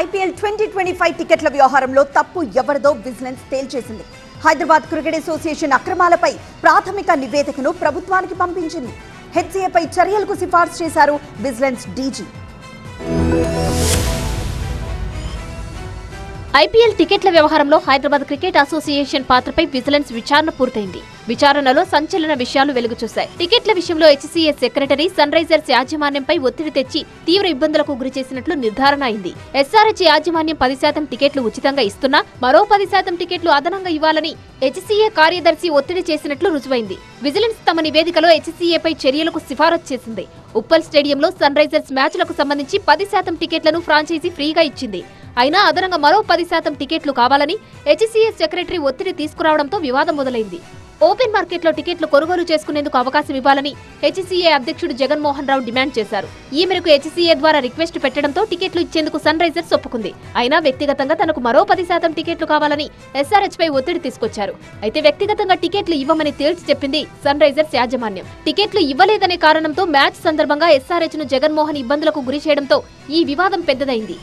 IPL twenty twenty five టికెట్ల వ్యవహారంలో తప్పు ఎవరిదో విజిలెన్స్ తేల్చేసింది. హైదరాబాద్ క్రికెట్ అసోసియేషన్ అక్రమాలపై ప్రాథమిక నివేదికను ప్రభుత్వానికి పంపించింది. హెచ్సీఏపై చర్యలకు సిఫార్సు చేశారు విజిలెన్స్ డీజీ. ఐపీఎల్ టికెట్ల వ్యవహారంలో హైదరాబాద్ క్రికెట్ అసోసియేషన్ పాత్రపై విజిలెన్స్ విచారణ పూర్తయింది. విచారణలో సంచలన విషయాలు వెలుగుచూశాయి. టికెట్ల విషయంలో హెచ్సీఎస్ సెక్రటరీ సన్ రైజర్స్ యాజమాన్యంపై ఒత్తిడి తెచ్చి తీవ్ర ఇబ్బందులకు గురి చేసినట్లు నిర్ధారణ అయింది. ఎస్ఆర్హెచ్ యాజమాన్యం పది శాతం టికెట్లు ఉచితంగా ఇస్తున్నా మరో పది శాతం టికెట్లు అదనంగా ఇవ్వాలని హెచ్సీఏ కార్యదర్శి ఒత్తిడి చేసినట్లు రుజువైంది. విజిలెన్స్ తమ నివేదికలో హెచ్సీఏపై చర్యలకు సిఫారసు చేసింది. ఉప్పల్ స్టేడియంలో సన్ రైజర్స్ మ్యాచ్లకు సంబంధించి పది శాతం టికెట్లను ఫ్రాంచైజీ ఫ్రీగా ఇచ్చింది. అయినా అదనంగా మరో పది శాతం టికెట్లు కావాలని హెచ్సీఏ సెక్రటరీ ఒత్తిడి తీసుకురావడంతో వివాదం మొదలైంది. ఓపెన్ మార్కెట్లో టికెట్లు కొనుగోలు చేసుకునేందుకు అవకాశం ఇవ్వాలని హెచ్సీఏ అధ్యక్షుడు జగన్మోహన్ రావు డిమాండ్ చేశారు. ఈ మేరకు హెచ్సీఏ ద్వారా రిక్వెస్ట్ పెట్టడంతో టికెట్లు ఇచ్చేందుకు సన్ రైజర్స్ ఒప్పుకుంది. అయినా వ్యక్తిగతంగా తనకు మరో పది శాతం టికెట్లు కావాలని ఎస్ఆర్హెచ్ పై ఒత్తిడి తీసుకొచ్చారు. అయితే వ్యక్తిగతంగా టికెట్లు ఇవ్వమని తేల్చి చెప్పింది సన్ రైజర్స్ యాజమాన్యం. టికెట్లు ఇవ్వలేదనే కారణంతో మ్యాచ్ సందర్భంగా ఎస్ఆర్హెచ్ను జగన్మోహన్ ఇబ్బందులకు గురి చేయడంతో ఈ వివాదం పెద్దదైంది.